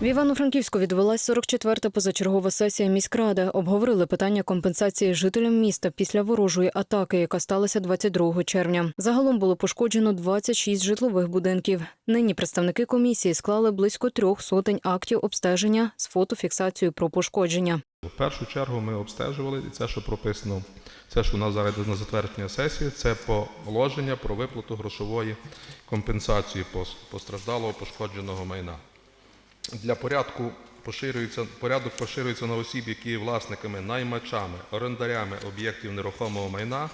В Івано-Франківську відбулася 44-та позачергова сесія міськради. Обговорили питання компенсації жителям міста після ворожої атаки, яка сталася 22 червня. Загалом було пошкоджено 26 житлових будинків. Нині представники комісії склали близько трьох сотень актів обстеження з фотофіксацією про пошкодження. В першу чергу ми обстежували і це, що прописано, це, що у нас зараз на затвердження сесії, це положення про виплату грошової компенсації постраждалого пошкодженого майна. Для порядку поширюється порядок поширюється на осіб, які є власниками, наймачами, орендарями об'єктів нерухомого майна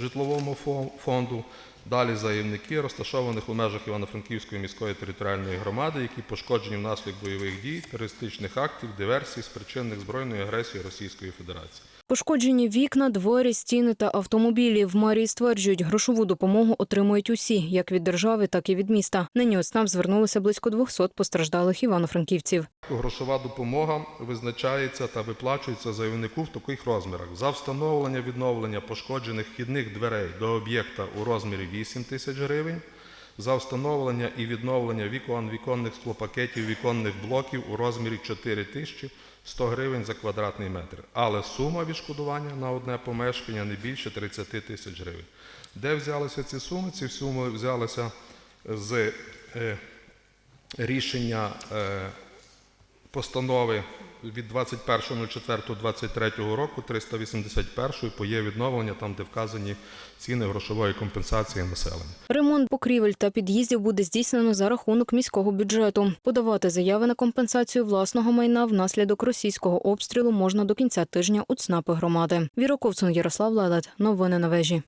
житловому фонду. Далі заявники, розташованих у межах Івано-Франківської міської територіальної громади, які пошкоджені внаслідок бойових дій, терористичних актів, диверсій, спричинених збройною агресією Російської Федерації. Пошкоджені вікна, двері, стіни та автомобілі. В мерії стверджують, грошову допомогу отримують усі, як від держави, так і від міста. Нині у СНАП звернулося близько 200 постраждалих івано-франківців. Грошова допомога визначається та виплачується заявнику в таких розмірах: за встановлення відновлення пошкоджених вхідних дверей до об'єкта у розмірі 8 тисяч гривень, за встановлення і відновлення вікон, віконних склопакетів, віконних блоків у розмірі 4 тисячі 100 гривень за квадратний метр. Але сума відшкодування на одне помешкання не більше 30 тисяч гривень. Де взялися ці суми? Ці суми взялися з е, рішення е, постанови від 21.04.23 року 381 по є відновлення, там де вказані ціни грошової компенсації населення. Ремонт покрівель та під'їздів буде здійснено за рахунок міського бюджету. Подавати заяви на компенсацію власного майна внаслідок російського обстрілу можна до кінця тижня у ЦНАПи громади. Віра Ковцун, Ярослав Лелет. Новини на вежі.